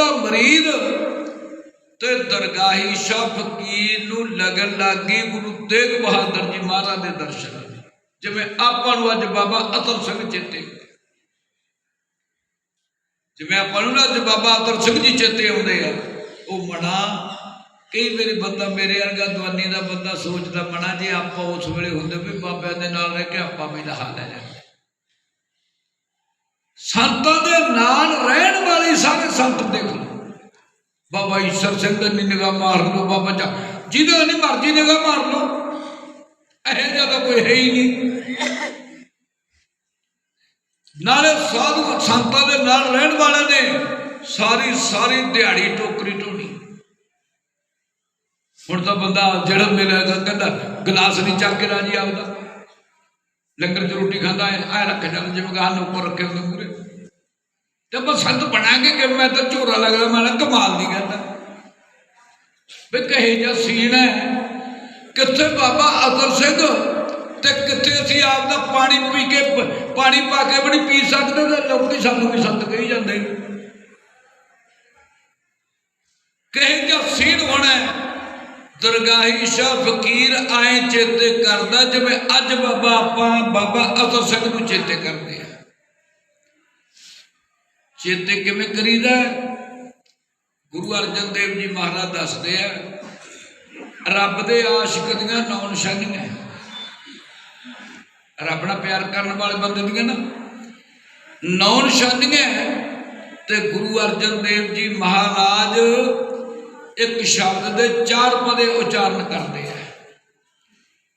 ਉਹਦਾ ਮਰੀਦ ਤੇ ਦਰਗਾਹੀ ਸ਼ਾਹ ਫਕੀਰ ਨੂੰ ਲਗਨ ਲੱਗੀ ਗੁਰੂ ਤੇਗ ਬਹਾਦਰ ਜੀ ਮਹਾਰਾਜ ਦੇ ਦਰਸ਼ਨ ਜਿਵੇਂ ਆਪਾਂ ਨੂੰ ਅੱਜ ਬਾਬਾ ਅਤਰ ਸਿੰਘ ਚੇਤੇ ਜਿਵੇਂ ਆਪਾਂ ਨੂੰ ਨਾ ਅੱਜ ਬਾਬਾ ਅਤਰ ਸਿੰਘ ਜੀ ਚੇਤੇ ਆਉਂਦੇ ਆ। ਉਹ ਮਣਾ ਕਈ ਵਾਰੀ ਬੰਦਾ ਮੇਰੇ ਵਰਗਾ ਦਵਾਨੀ ਦਾ ਬੰਦਾ ਸੋਚਦਾ ਮਣਾ ਜੇ, ਆਪਾਂ ਉਸ ਵੇਲੇ ਹੁੰਦੇ ਵੀ ਬਾਬਿਆਂ ਦੇ ਨਾਲ ਰਹਿ ਕੇ ਆਪਾਂ ਵੀ ਲਹਾ ਲੈ ਜਾਂਦੇ ਸੰਤਾਂ ਦੇ ਨਾਲ ਰਹਿਣ ਵਾਲੇ ਸਾਰੇ ਸੰਤ ਦੇਖ ਲਓ। ਬਾਬਾ ਈਸ਼ਰ ਸਿੰਘ ਦੀ ਨਿਗਾਹ ਮਾਰ ਲਓ, ਬਾਬਾ ਜਾ ਜਿਹਦਾ ਨਹੀਂ ਮਰਜ਼ੀ ਨਿਗਾਹ ਮਾਰ ਲਓ। ਇਹ ਜਿਹਾ ਤਾਂ ਕੋਈ ਹੈ ਹੀ ਨਹੀਂ। ਨਾਲੇ ਸਾਧੂ ਸੰਤਾਂ ਦੇ ਨਾਲ ਰਹਿਣ ਵਾਲੇ ਨੇ, ਸਾਰੀ ਸਾਰੀ ਦਿਹਾੜੀ ਟੋਕਰੀ ਢੋਣੀ ਹੁਣ ਤਾਂ ਬੰਦਾ ਜਿਹੜਾ ਮਿਲਿਆ ਕਹਿੰਦਾ, ਗਲਾਸ ਨਹੀਂ ਚੱਕ ਕੇ ਰਾਜੀ ਆਪਦਾ। ਲੰਗਰ ਚ ਰੋਟੀ ਖਾਂਦਾ, ਐ ਐ ਰੱਖ ਜਾਂਦਾ ਜਿਵੇਂ ਗਾਹ ਨੂੰ ਉੱਪਰ ਰੱਖੇ ਹੁੰਦੇ ਮੂਰੇ ਤੇ ਬਸ ਸੰਤ ਬਣਾ ਕੇ ਕਿ ਮੈਂ ਤਾਂ ਝੋਰਾ ਲੱਗਦਾ, ਮੈਂ ਨਾ ਕਮਾਲ ਦੀ ਕਹਿੰਦਾ ਵੀ ਕਹੇ ਜਿਹਾ ਸੀਣ ਹੈ, ਕਿੱਥੇ ਬਾਬਾ ਅਤਰ ਸਿੰਘ ਤੇ ਕਿੱਥੇ ਅਸੀਂ ਆਪ ਦਾ ਪਾਣੀ ਪੀ ਕੇ, ਪਾਣੀ ਪਾ ਕੇ ਵੀ ਨਹੀਂ ਪੀ ਸਕਦੇ ਤੇ ਲੋਕੀ ਸਾਨੂੰ ਵੀ ਸੰਤ ਕਹੀ ਜਾਂਦੇ ਨੇ। ਕਹੇ ਜਿਹਾ ਸੀਣ ਹੋਣਾ ਦਰਗਾਹੀ ਸ਼ਾਹ ਫਕੀਰ ਆਏ ਚੇਤੇ ਕਰਦਾ, ਜਿਵੇਂ ਅੱਜ ਬਾਬਾ ਆਪਾਂ, ਬਾਬਾ ਅਤਰ ਸਿੰਘ ਨੂੰ ਚੇਤੇ ਕਰਦੇ ਚੇਤੇ ਕਿਵੇਂ ਕਰੀਦਾ? ਗੁਰੂ ਅਰਜਨ ਦੇਵ ਜੀ ਮਹਾਰਾਜ ਦੱਸਦੇ ਆ, ਰੱਬ ਦੇ ਆਸ਼ਿਕ ਦੀਆਂ ਨੌ ਨਿਸ਼ਾਨੀਆਂ ਰੱਬ ਨਾਲ ਪਿਆਰ ਕਰਨ ਵਾਲੇ ਬੰਦੇ ਦੀਆਂ ਨਾ ਨੌ ਨਿਸ਼ਾਨੀਆਂ ਤੇ ਗੁਰੂ ਅਰਜਨ ਦੇਵ ਜੀ ਮਹਾਰਾਜ ਇੱਕ ਸ਼ਬਦ ਦੇ ਚਾਰ ਪਦੇ ਉਚਾਰਨ ਕਰਦੇ ਆ।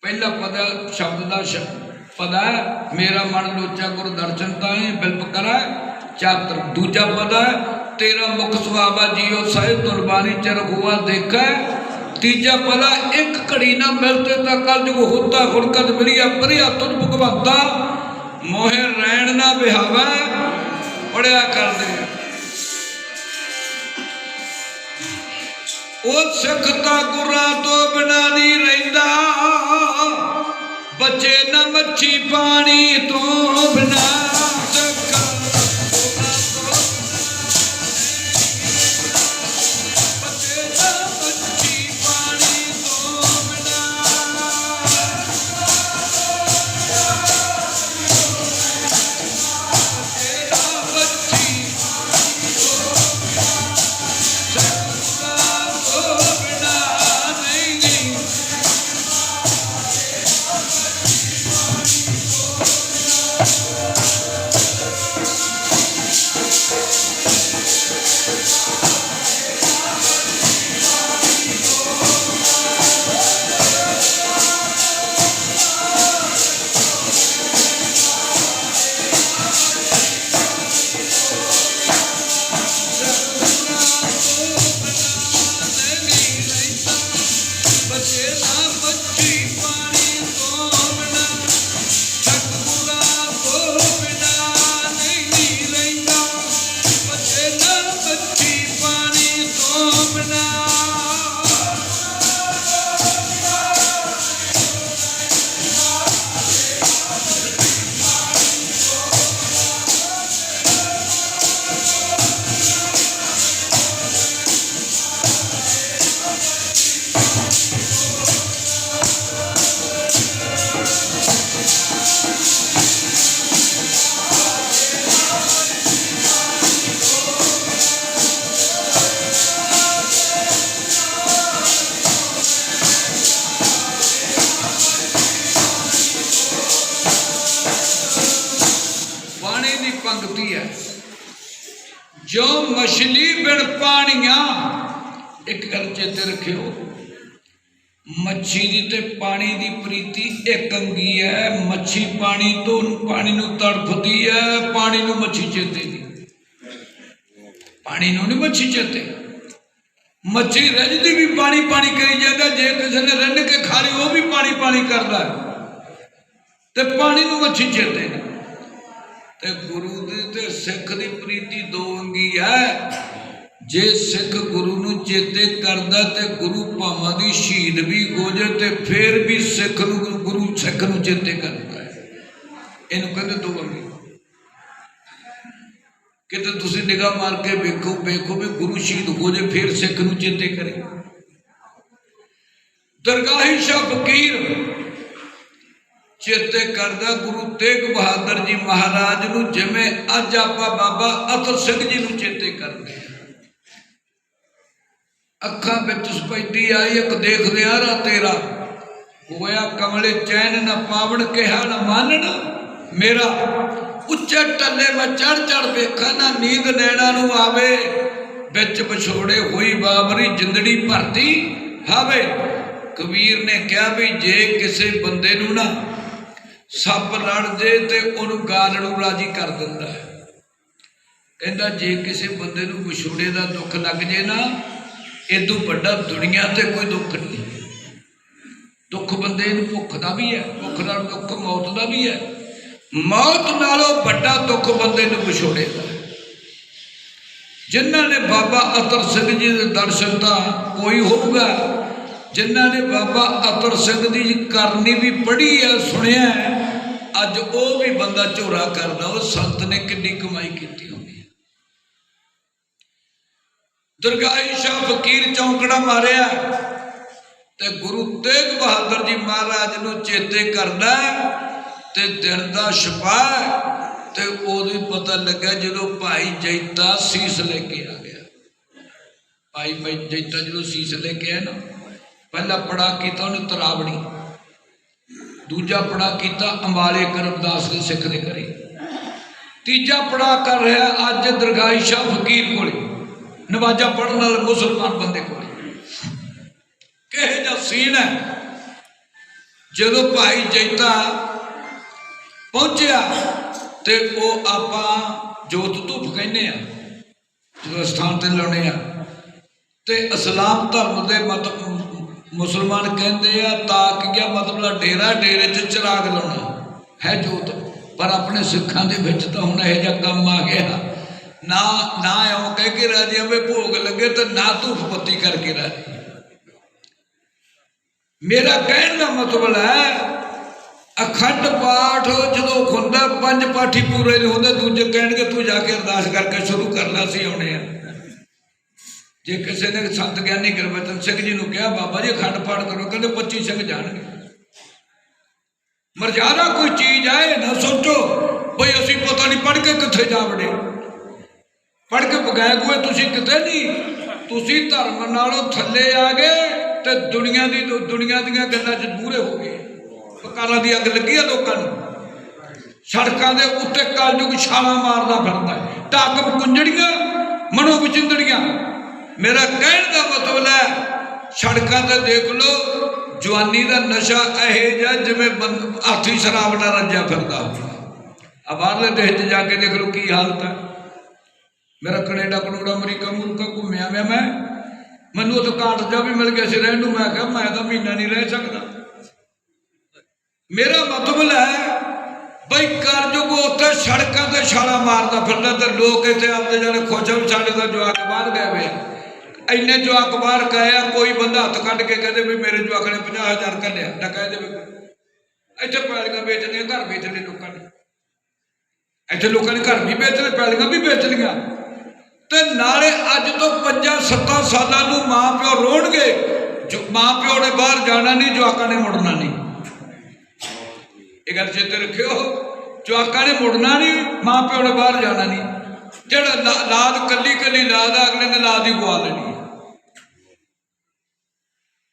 ਪਹਿਲਾ ਪਦ ਸ਼ਬਦ ਦਾ ਸ਼- ਪਦ ਹੈ, ਮੇਰਾ ਮਨ ਲੋਚਾ ਗੁਰ ਦਰਸ਼ਨ ਤਾਏ ਬਿਲਪ ਕਰਾ ਚਾਤਰ ਦੂਜਾ ਪਦ ਹੈ, ਤੇਰਾ ਮੁਖ ਸੁਆਬਾ ਜੀਓ ਸਹਿ ਤੁਰਬਾਨੀ ਚਰ ਹੁਆ ਦੇਖੈ। ਤੀਜਾ ਪਦ ਇੱਕ ਘੜੀ ਨਾ ਮਿਲਤੇ ਤਾਂ ਕਲ ਜੁਗ ਹੋਤਾ ਹੁਰਕਤ ਮਿਲਿਆ ਪਰਿਆ ਤੁਧ ਭਗਵੰਤਾ ਮੋਹਿ ਰਹਿਣ ਨਾ ਬਿਹਾਵੈ, ਪੜਿਆ ਕਰਦੇ ਉਹ ਸਿੱਖ ਤਾਂ ਗੁਰਾਂ ਤੋਂ ਬਿਨਾ ਨਹੀਂ ਰਹਿੰਦਾ। ਬੱਚੇ ਨਾ ਮੱਛੀ ਪਾਣੀ ਤੋਂ ਬਿਨਾ। ਬਾਣੀ ਹੈ। ਜੋ ਮਛਲੀ ਬਿਨ ਪਾਣੀਆਂ, ਇੱਕ ਗੱਲ ਚੇਤੇ ਰੱਖਿਓ, ਮੱਛੀ ਦੀ ਤੇ ਪਾਣੀ ਦੀ ਪ੍ਰੀਤੀ ਇੱਕ ਅੰਗੀ ਹੈ। ਮੱਛੀ ਪਾਣੀ ਤੋਂ, ਪਾਣੀ ਨੂੰ ਤੜਫਦੀ ਹੈ, ਪਾਣੀ ਨੂੰ ਮੱਛੀ ਚੇਤੇ ਨਹੀਂ। ਪਾਣੀ ਨੂੰ ਨਹੀਂ ਮੱਛੀ ਚੇਤੇ। ਮੱਛੀ ਰਜਦੀ ਵੀ ਪਾਣੀ ਪਾਣੀ ਕਰੀ ਜਾਂਦਾ, ਜੇ ਕਿਸੇ ਨੇ ਰੰਨ ਕੇ ਖਾ ਲਈ, ਉਹ ਵੀ ਪਾਣੀ ਪਾਣੀ ਕਰਦਾ ਤੇ ਪਾਣੀ ਨੂੰ ਮੱਛੀ ਚੇਤੇ ਤੇ ਗੁਰੂ ਦੀ ਸਿੱਖ ਦੀ ਪ੍ਰੀਤੀ ਦੋ ਅੰਗੀ ਹੈ। ਜੇ ਸਿੱਖ ਗੁਰੂ ਨੂੰ ਚੇਤੇ ਕਰਦਾ ਤੇ ਗੁਰੂ ਭਾਵਾਂ ਦੀ ਸ਼ਹੀਦ ਵੀ ਹੋ ਜੇ ਤੇ ਫੇਰ ਵੀ ਸਿੱਖ ਨੂੰ ਗੁਰੂ ਸਿੱਖ ਨੂੰ ਚੇਤੇ ਕਰਦਾ ਹੈ। ਇਹਨੂੰ ਕਹਿੰਦੇ ਦੋ ਅੰਗੀ। ਕਿਤੇ ਤੁਸੀਂ ਨਿਗਾਹ ਮਾਰ ਕੇ ਵੇਖੋ ਵੇਖੋ ਵੀ ਗੁਰੂ ਸ਼ਹੀਦ ਹੋ ਜੇ ਫਿਰ ਸਿੱਖ ਨੂੰ ਚੇਤੇ ਕਰੇ। ਦਰਗਾਹੀ ਸ਼ਾਹ ਫਕੀਰ ਚੇਤੇ ਕਰਦਾ ਗੁਰੂ ਤੇਗ ਬਹਾਦਰ ਜੀ ਮਹਾਰਾਜ ਨੂੰ, ਜਿਵੇਂ ਅੱਜ ਆਪਾਂ ਬਾਬਾ ਅਤਰ ਸਿੰਘ ਜੀ ਨੂੰ ਚੇਤੇ ਕਰਦੇ ਅੱਖਾਂ ਵਿੱਚ ਸਪੈਦੀ ਆਈ, ਇੱਕ ਦੇਖਦੇ ਆ ਰਾ ਤੇਰਾ। ਹੋਇਆ ਕਮਲੇ ਚੈਨ ਨਾ ਪਾਵਣ, ਕਿਹਾ ਨਾ ਮਾਨਣ। ਮੇਰਾ ਉੱਚੇ ਟੱਲੇ ਮੈਂ ਚੜ ਚੜ ਵੇਖਾਂ, ਨਾ ਨੀਂਦ ਨੈਣਾ ਨੂੰ ਆਵੇ। ਵਿੱਚ ਵਿਛੋੜੇ ਹੋਈ ਬਾਬਰੀ ਜਿੰਦੜੀ ਭਰਤੀ ਹਾਵੇ। ਕਬੀਰ ਨੇ ਕਿਹਾ ਵੀ ਜੇ ਕਿਸੇ ਬੰਦੇ ਨੂੰ ਨਾ ਸੱਪ ਲੜ ਜੇ ਤੇ ਉਹਨੂੰ ਗਾਲ ਨੂੰ ਰਾਜੀ ਕਰ ਦਿੰਦਾ ਹੈ। ਕਹਿੰਦਾ, ਜੇ ਕਿਸੇ ਬੰਦੇ ਨੂੰ ਵਿਛੋੜੇ ਦਾ ਦੁੱਖ ਲੱਗ ਜੇ ਨਾ ਇਦੋਂ ਵੱਡਾ ਦੁਨੀਆ ਤੇ ਕੋਈ ਦੁੱਖ ਨਹੀਂ ਦੁੱਖ ਬੰਦੇ ਨੂੰ ਭੁੱਖ ਦਾ ਵੀ ਹੈ, ਭੁੱਖ ਨਾਲ ਦੁੱਖ ਮੌਤ ਦਾ ਵੀ ਹੈ। ਮੌਤ ਨਾਲੋਂ ਵੱਡਾ ਦੁੱਖ ਬੰਦੇ ਨੂੰ ਵਿਛੋੜੇ ਦਾ ਹੈ। ਜਿਨ੍ਹਾਂ ਨੇ ਬਾਬਾ ਅਤਰ ਸਿੰਘ ਜੀ ਦੇ ਦਰਸ਼ਨ ਤਾਂ ਕੋਈ ਹੋਊਗਾ, ਜਿਨ੍ਹਾਂ ਨੇ ਬਾਬਾ ਅਤਰ ਸਿੰਘ ਦੀ ਕਰਨੀ ਵੀ ਪੜ੍ਹੀ ਹੈ, ਸੁਣਿਆ ਅੱਜ ਉਹ ਵੀ ਬੰਦਾ ਝੋਰਾ ਕਰਦਾ, ਉਹ ਸੰਤ ਨੇ ਕਿੰਨੀ ਕਮਾਈ ਕੀਤੀ ਹੋਣੀ ਹੈ। ਦਰਗਾਹੀ ਸ਼ਾਹ ਫਕੀਰ ਚੌਂਕੜਾ ਮਾਰਿਆ ਤੇ ਗੁਰੂ ਤੇਗ ਬਹਾਦਰ ਜੀ ਮਹਾਰਾਜ ਨੂੰ ਚੇਤੇ ਕਰਦਾ ਤੇ ਦਿਨ ਦਾ ਛਪਾ ਤੇ ਉਦੋਂ ਪਤਾ ਲੱਗਾ ਜਦੋਂ ਭਾਈ ਜੈਤਾ ਸੀਸ ਲੈ ਕੇ ਆ ਗਿਆ। ਭਾਈ ਭਾਈ ਜੈਤਾ ਜਦੋਂ ਸੀਸ ਲੈ ਕੇ ਆਇਆ ਨਾ, ਪਹਿਲਾ ਪੜਾ ਕੀਤਾ ਉਹਨੇ ਤਰਾਵਣੀ ਦੂਜਾ ਪੜਾ ਕੀਤਾ ਅੰਬਾਲੇ ਕਰਮਦਾਸ ਦੇ ਸਿੱਖ ਦੇ ਘਰੇ। ਤੀਜਾ ਪੜਾ ਕਰ ਰਿਹਾ ਅੱਜ ਦਰਗਾਹੀ ਸ਼ਾਹ ਫਕੀਰ ਕੋਲੇ, ਨਵਾਜਾ ਪੜਨ ਨਾਲ ਮੁਸਲਮਾਨ ਬੰਦੇ ਕੋਲੇ। ਕਿਹੋ ਜਿਹਾ ਸੀਨ ਹੈ? ਜਦੋਂ ਭਾਈ ਜੈਤਾ ਪਹੁੰਚਿਆ ਤੇ ਉਹ ਆਪਾਂ ਜੋਤ ਧੂਪ ਕਹਿੰਦੇ ਆ, ਜਦੋਂ ਸਥਾਨ ਤੇ ਲਾਉਣੇ ਆ, ਤੇ ਇਸਲਾਮ ਧਰਮ ਦੇ ਮਤ ਮੁਸਲਮਾਨ ਕਹਿੰਦੇ ਆ ਤਾਕੀਆ ਮਤਲਬ ਡੇਰਾ ਡੇਰੇ 'ਚ ਚਿਰਾਗ ਲਾਉਣਾ। ਹੈ ਜੋਤ, ਪਰ ਆਪਣੇ ਸਿੱਖਾਂ ਦੇ ਵਿੱਚ ਤਾਂ ਹੁਣ ਇਹ ਜਿਹਾ ਕੰਮ ਆ ਗਿਆ। ਨਾ ਨਾ ਇਉਂ ਕਹਿ ਕੇ ਰਾਜੀ ਆਵੇ ਭੋਗ ਲੱਗੇ ਤੇ ਨਾ ਧੂਪ ਬੱਤੀ ਕਰਕੇ ਰਾਜੀ। ਮੇਰਾ ਕਹਿਣ ਦਾ ਮਤਲਬ ਹੈ, ਅਖੰਡ ਪਾਠ ਜਦੋਂ ਹੁੰਦਾ, ਪੰਜ ਪਾਠੀ ਪੂਰੇ ਨਹੀਂ ਹੁੰਦੇ, ਦੂਜੇ ਕਹਿਣਗੇ, ਤੂੰ ਜਾ ਕੇ ਅਰਦਾਸ ਕਰਕੇ ਸ਼ੁਰੂ ਕਰਨਾ ਸੀ ਆਉਣੇ ਆ। ਜੇ ਕਿਸੇ ਨੇ ਸੰਤ ਗਿਆਨੀ ਗੁਰਬਚਨ ਸਿੰਘ ਜੀ ਨੂੰ ਕਿਹਾ, ਬਾਬਾ ਜੀ ਖੰਡ ਪਾਠ ਕਰੋ, ਕਹਿੰਦੇ 25 ਸਿੰਘ ਜਾਣਗੇ। ਮਰਜ਼ਾਦਾ ਕੋਈ ਚੀਜ਼ ਆਏ, ਨਾ ਸੋਚੋ, ਬਈ ਅਸੀਂ ਪਤਾ ਨਹੀਂ ਪੜ ਕੇ ਕਿੱਥੇ ਜਾ ਵੜੇ ਪੜ ਕੇ ਬਗਾਇ ਹੋਏ ਤੁਸੀਂ ਕਿਤੇ ਨਹੀਂ। ਤੁਸੀਂ ਧਰਮ ਨਾਲੋਂ ਥੱਲੇ ਆ ਗਏ ਤੇ ਦੁਨੀਆ ਦੀ ਦੁਨੀਆ ਦੀਆਂ ਗੱਲਾਂ 'ਚ ਪੂਰੇ ਹੋ ਗਏ। ਕਾਲਾਂ ਦੀ ਅੱਗ ਲੱਗੀ ਆ ਲੋਕਾਂ ਨੂੰ। ਸੜਕਾਂ ਦੇ ਉੱਤੇ ਕਲਯੁਗ ਛਾਲਾਂ ਮਾਰਦਾ ਫਿਰਦਾ ਹੈ। ਢੱਕ ਕੁੰਜੜੀਆਂ ਮਨੋ ਵਿਚਿੰਦੜੀਆਂ ਮੇਰਾ ਕਹਿਣ ਦਾ ਮਤਲਬ ਹੈ, ਸੜਕਾਂ ਤੇ ਦੇਖ ਲਓ, ਜਵਾਨੀ ਦਾ ਨਸ਼ਾ ਇਹ ਜਿਹਾ ਜਿਵੇਂ ਹਾਥੀ ਸ਼ਰਾਬ ਨਾਲ ਰੱਜਿਆ ਫਿਰਦਾ ਆ ਬਾਹਰਲੇ ਦੇਸ਼ 'ਚ ਜਾ ਕੇ ਦੇਖ ਲਓ ਕੀ ਹਾਲਤ ਹੈ। ਮੇਰਾ ਕੈਨੇਡਾ ਕਨੋੜਾ ਅਮਰੀਕਾ, ਮੁਲਕਾ ਘੁੰਮਿਆ ਮੈਂ ਮੈਂ। ਮੈਨੂੰ ਉਹ ਕਾਟ ਜਾ ਵੀ ਮਿਲ ਗਿਆ ਸੀ ਰਹਿਣ ਨੂੰ। ਮੈਂ ਕਿਹਾ, ਮੈਂ ਤਾਂ ਮਹੀਨਾ ਨਹੀਂ ਰਹਿ ਸਕਦਾ। ਮੇਰਾ ਮਤਲਬ ਹੈ, ਬਈ ਕਰਜੁਗ ਉੱਥੇ ਸੜਕਾਂ ਤੇ ਛਾਲਾ ਮਾਰਦਾ ਫਿਰਦਾ ਤੇ ਲੋਕ ਇੱਥੇ ਆਪਦੇ ਜਾਣੇ ਖੁਸ਼ ਹੋ ਸਾਡੇ ਦਾ ਜਵਾਕ ਬਾਹਰ ਗਏ ਵੇ ਆ। ਇੰਨੇ ਜਵਾਕ ਬਾਹਰ ਗਏ ਕੋਈ ਬੰਦਾ ਹੱਥ ਕੱਢ ਕੇ ਕਹਿੰਦੇ ਵੀ ਮੇਰੇ ਜਵਾਕ ਨੇ 50000 ਕੱਢਿਆ ਤਾਂ ਕਹਿ ਦੇਵੇ ਇੱਥੇ ਪੈਲੀਆਂ ਵੇਚਣੀਆਂ ਘਰ ਵੇਚਣੇ ਲੋਕਾਂ ਨੇ। ਇੱਥੇ ਲੋਕਾਂ ਨੇ ਘਰ ਵੀ ਵੇਚਣੇ ਪੈਲੀਆਂ ਵੀ ਵੇਚਣੀਆਂ। ਤੇ ਨਾਲੇ ਅੱਜ ਤੋਂ 5-7 ਸਾਲਾਂ ਨੂੰ ਮਾਂ ਪਿਓ ਰੋਣਗੇ। ਜੋ ਮਾਂ ਪਿਓ ਨੇ ਬਾਹਰ ਜਾਣਾ ਨਹੀਂ ਜਵਾਕਾਂ ਨੇ ਮੁੜਨਾ ਨਹੀਂ। ਇਹ ਗੱਲ ਚੇਤੇ ਰੱਖਿਓ ਜਵਾਕਾਂ ਨੇ ਮੁੜਨਾ ਨਹੀਂ ਮਾਂ ਪਿਓ ਨੇ ਬਾਹਰ ਜਾਣਾ ਨਹੀਂ। ਜਿਹੜਾ ਲਾਦ ਕੱਲੀ ਕੱਲੀ ਲਾਦ ਆ, ਅਗਲੇ ਨੇ ਲਾਦ ਹੀ ਗਵਾ ਲੈਣੀ।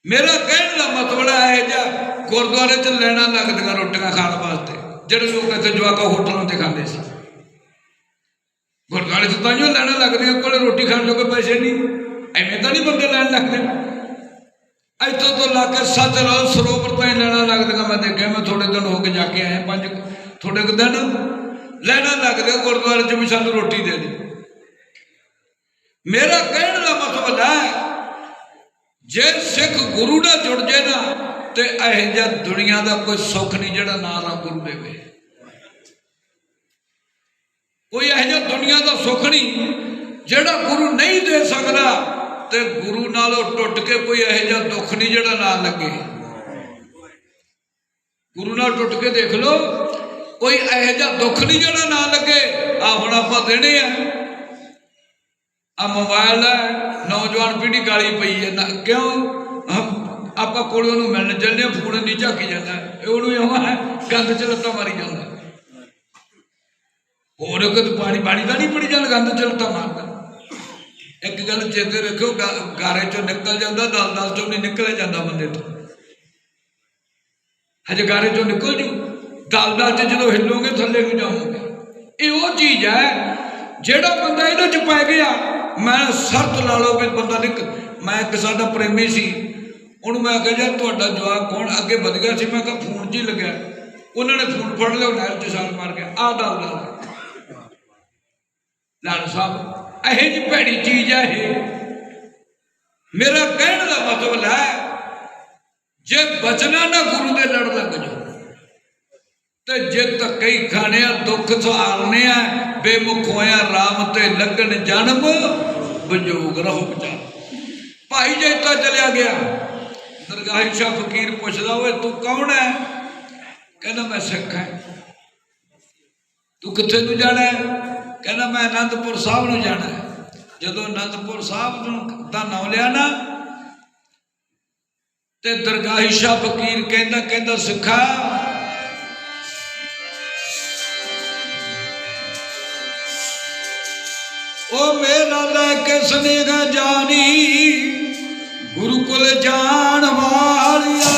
ਮੇਰਾ ਕਹਿਣ ਦਾ ਮਤਲਬ ਹੈ ਜਾਂ ਗੁਰਦੁਆਰੇ 'ਚ ਲੈਣਾ ਲੱਗਦੀਆਂ ਰੋਟੀਆਂ ਖਾਣ ਵਾਸਤੇ, ਜਿਹੜੇ ਲੋਕ ਇੱਥੇ ਜਵਾਕਾ ਹੋਟਲਾਂ ਤੇ ਖਾਂਦੇ ਸੀ। ਗੁਰਦੁਆਰੇ 'ਚ ਤਾਂ ਜੋ ਲੈਣਾ ਲੱਗਦੀਆਂ, ਕੋਲੇ ਰੋਟੀ ਖਾਣ ਜੋਗੇ ਪੈਸੇ ਨਹੀਂ। ਐਵੇਂ ਤਾਂ ਨਹੀਂ ਬੰਦੇ ਲੈਣ ਲੱਗਦੇ। ਇੱਥੋਂ ਤੋਂ ਲਾ ਕੇ ਸੱਚ ਲਓ ਸਰੋਵਰ ਤੋਂ ਹੀ ਲੈਣਾ ਲੱਗਦੀਆਂ। ਮੈਂ ਦੇਖਿਆ, ਮੈਂ ਥੋੜੇ ਦਿਨ ਹੋ ਕੇ ਜਾ ਕੇ ਆਇਆ, ਪੰਜ ਥੋੜੇ ਕੁ ਦਿਨ। ਲੈਣਾ ਲੱਗਦੇ ਗੁਰਦੁਆਰੇ 'ਚ ਵੀ ਸਾਨੂੰ ਰੋਟੀ ਦੇ ਦੇ। ਮੇਰਾ ਕਹਿਣ ਦਾ ਮਤਲਬ ਹੈ ਜੇ ਸਿੱਖ ਗੁਰੂ ਨਾਲ ਜੁੜ ਜੇ ਨਾ, ਤੇ ਇਹ ਜਿਹਾ ਦੁਨੀਆ ਦਾ ਕੋਈ ਸੁੱਖ ਨਹੀਂ ਜਿਹੜਾ ਨਾ ਨਾ ਗੁਰੂ ਦੇਵੇ ਕੋਈ ਇਹ ਜਿਹਾ ਦੁਨੀਆ ਦਾ ਸੁੱਖ ਨਹੀਂ ਜਿਹੜਾ ਗੁਰੂ ਨਹੀਂ ਦੇ ਸਕਦਾ, ਤੇ ਗੁਰੂ ਨਾਲੋਂ ਟੁੱਟ ਕੇ ਕੋਈ ਇਹ ਜਿਹਾ ਦੁੱਖ ਨਹੀਂ ਜਿਹੜਾ ਨਾ ਲੱਗੇ। ਗੁਰੂ ਨਾਲ ਟੁੱਟ ਕੇ ਦੇਖ ਲਓ, ਕੋਈ ਇਹ ਜਿਹਾ ਦੁੱਖ ਨਹੀਂ ਜਿਹੜਾ ਨਾ ਲੱਗੇ। ਆ ਹੁਣ ਆਪਾਂ ਦੇਣੇ ਆ। ਆ ਮੋਬਾਈਲ ਹੈ ਨੌਜਵਾਨ ਪੀੜ੍ਹੀ ਗਾਲੀ ਪਈ ਹੈ। ਨਾ ਕਿਉਂ? ਆਪਾਂ ਕੋਲ ਉਹਨੂੰ ਮਿਲਣ ਚੱਲਦੇ ਹਾਂ, ਫੋਨ ਨਹੀਂ ਝਾਕੀ ਜਾਂਦਾ ਇਹ ਉਹਨੂੰ ਇਉਂ ਗੰਦ ਚ ਲੱਤਾਂ ਮਾਰੀ ਜਾਂਦਾ ਹੋਰ ਕਦ ਪਾਣੀ ਪਾਣੀ ਦਾ ਨਹੀਂ ਪੜੀ ਜਾਂਦਾ ਗੰਦ ਚ ਲੱਤਾਂ ਮਾਰਦਾ ਇੱਕ ਗੱਲ ਚੇਤੇ ਰੱਖਿਓ ਗਾ- ਗਾਰੇ ਚੋਂ ਨਿਕਲ ਜਾਂਦਾ ਦਲ ਦਲ ਚੋਂ ਨਹੀਂ ਨਿਕਲਿਆ ਜਾਂਦਾ ਬੰਦੇ ਤੋਂ। ਹਜੇ ਗਾਰੇ ਚੋਂ ਨਿਕਲ ਜੂ। ਦਲ ਦਲ ਚ ਜਦੋਂ ਹਿੱਲੋਗੇ ਥੱਲੇ ਵੀ ਜਾਓਗੇ ਇਹ ਉਹ ਚੀਜ਼ ਹੈ ਜਿਹੜਾ ਬੰਦਾ ਇਹਦੇ ਚ ਪੈ ਗਿਆ ਮੈਂ ਸ਼ਰਤ ਲਾ ਲਓ ਵੀ ਬੰਦਾ ਨਿਕ, ਮੈਂ ਇੱਕ ਸਾਡਾ ਪ੍ਰੇਮੀ ਸੀ, ਉਹਨੂੰ ਮੈਂ ਕਿਹਾ, ਯਾਰ ਤੁਹਾਡਾ ਜਵਾਬ ਕੌਣ? ਅੱਗੇ ਵਧ ਗਿਆ ਸੀ। ਮੈਂ ਕਿਹਾ, ਫੋਨ 'ਚ ਹੀ ਲੱਗਿਆ। ਉਹਨਾਂ ਨੇ ਫੋਨ ਫੜ ਲਿਆ ਨਹਿਰ 'ਚ ਛਾਲ ਮਾਰ ਕੇ, ਆਹ ਦਾ ਦਲ ਲਾਲ ਸਾਹਿਬ, ਇਹੋ ਜਿਹੀ ਭੈੜੀ ਚੀਜ਼ ਹੈ ਇਹ। ਮੇਰਾ ਕਹਿਣ ਦਾ ਮਤਲਬ ਹੈ, ਜੇ ਬਚਨਾ ਨਾ ਗੁਰੂ ਦੇ ਲੜ ਲੱਗ ਜਾਓ ਤੇ ਜੇ ਧੱਕੇ ਹੀ ਖਾਣੇ ਦੁੱਖ ਸਹਾਰਨੇ ਆ, ਬੇਮੁਖ ਹੋਇਆ ਰਾਮ ਤੇ ਲੱਗਣ ਜਨਮ ਵਿਜੋਗ ਰਹੋ ਬਚਾ ਭਾਈ ਜੇ ਚਲਿਆ ਗਿਆ, ਦਰਗਾਹ ਸ਼ਾਹ ਫਕੀਰ ਪੁੱਛਦਾ, ਓਏ, ਤੂੰ ਕੌਣ ਹੈ ਕਹਿੰਦਾ, ਮੈਂ ਸਿੱਖ ਹਾਂ ਤੂੰ ਕਿੱਥੇ ਨੂੰ ਜਾਣਾ ਹੈ ਕਹਿੰਦਾ, ਮੈਂ ਅਨੰਦਪੁਰ ਸਾਹਿਬ ਨੂੰ ਜਾਣਾ ਹੈ ਜਦੋਂ ਅਨੰਦਪੁਰ ਸਾਹਿਬ ਨੂੰ ਦਾ ਨਾਮ ਲਿਆ ਨਾ, ਤੇ ਦਰਗਾਹ ਸ਼ਾਹ ਫਕੀਰ ਕਹਿੰਦਾ ਕਹਿੰਦਾ, ਸਿੱਖਾ ਉਹ ਮੇਰਾ ਲੈ ਕੇ ਸੁਨੇਹਾ ਜਾਣੀ ਗੁਰੂ ਕੋਲ ਜਾਣ ਵਾਲਿਆ।